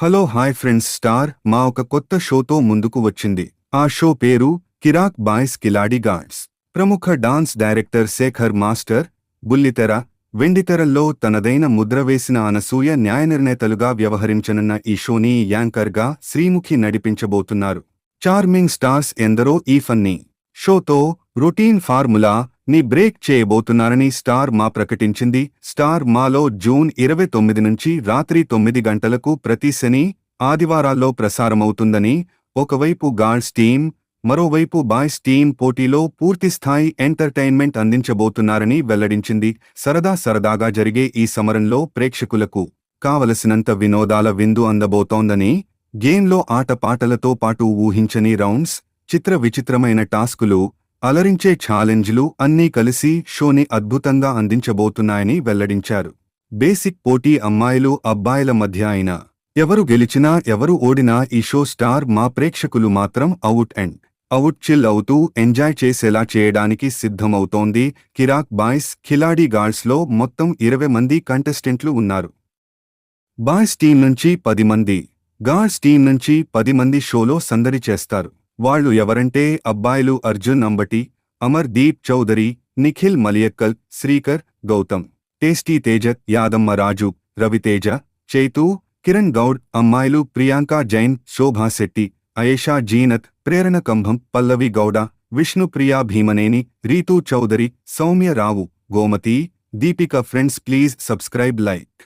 Hello hi friends. Star మా ఒక కొత్త షోతో ముందుకు వచ్చింది. ఆ షో పేరు కిరాక్ బాయ్స్ కిలాడి గార్డ్స్ ప్రముఖ డాన్స్ డైరెక్టర్ శేఖర్ మాస్టర్ బుల్లితెర వెండితెరల్లో తనదైన ముద్ర వేసిన అనసూయ న్యాయ నిర్ణేతలుగా వ్యవహరించనున్న ఈ షోని యాంకర్గా శ్రీముఖి నడిపించబోతున్నారు. చార్మింగ్ స్టార్స్ ఎందరో ఈ ఫన్నీ షోతో రొటీన్ ఫార్ములా ని బ్రేక్ చేయబోతున్నారని స్టార్ మా ప్రకటించింది. స్టార్ మాలో జూన్ ఇరవై తొమ్మిది నుంచి రాత్రి తొమ్మిది గంటలకు ప్రతి శని ఆదివారాల్లో ప్రసారమవుతుందని ఒకవైపు గార్ల్స్ టీం మరోవైపు బాయ్స్ టీం పోటీలో పూర్తిస్థాయి ఎంటర్టైన్మెంట్ అందించబోతున్నారని వెల్లడించింది. సరదా సరదాగా జరిగే ఈ సమరంలో ప్రేక్షకులకు కావలసినంత వినోదాల విందు అందబోతోందని గేమ్లో ఆటపాటలతో పాటు ఊహించని రౌండ్స్ చిత్ర విచిత్రమైన టాస్కులు అలరించే ఛాలెంజ్లు అన్నీ కలిసి షోని అద్భుతంగా అందించబోతున్నాయని వెల్లడించారు. బేసిక్ పోటీ అమ్మాయిలు అబ్బాయిల మధ్య అయినా ఎవరు గెలిచినా ఎవరు ఓడినా ఈ షో స్టార్ మా ప్రేక్షకులు మాత్రం అవుట్ అండ్ అవుట్ చిల్ అవుతూ ఎంజాయ్ చేసేలా చేయడానికి సిద్ధమవుతోంది. కిరాక్ బాయ్స్ ఖిలాడీ గార్డ్స్లో మొత్తం ఇరవై మంది కంటెస్టెంట్లు ఉన్నారు. బాయ్స్ టీం నుంచి పది మంది గార్డ్స్ టీం నుంచి పది మంది షోలో సందడి చేస్తారు. వాళ్ళు ఎవరంటే అబ్బాయిలు అర్జున్ అంబటి అమర్ దీప్ చౌదరి నిఖిల్ మలియక్కల్ శ్రీకర్ గౌతమ్ టేస్టీ తేజ యాదమ్మ రాజు రవితేజ చైతూ కిరణ్ గౌడ్ అమ్మాయిలు Priyanka Jain Shobha Shetty Ayesha Zeenat Prerana Kambham Pallavi Gowda Vishnupriya Bhimaneni Rithu Chowdary Soumya Rao Gomathi Deepika friends please subscribe like.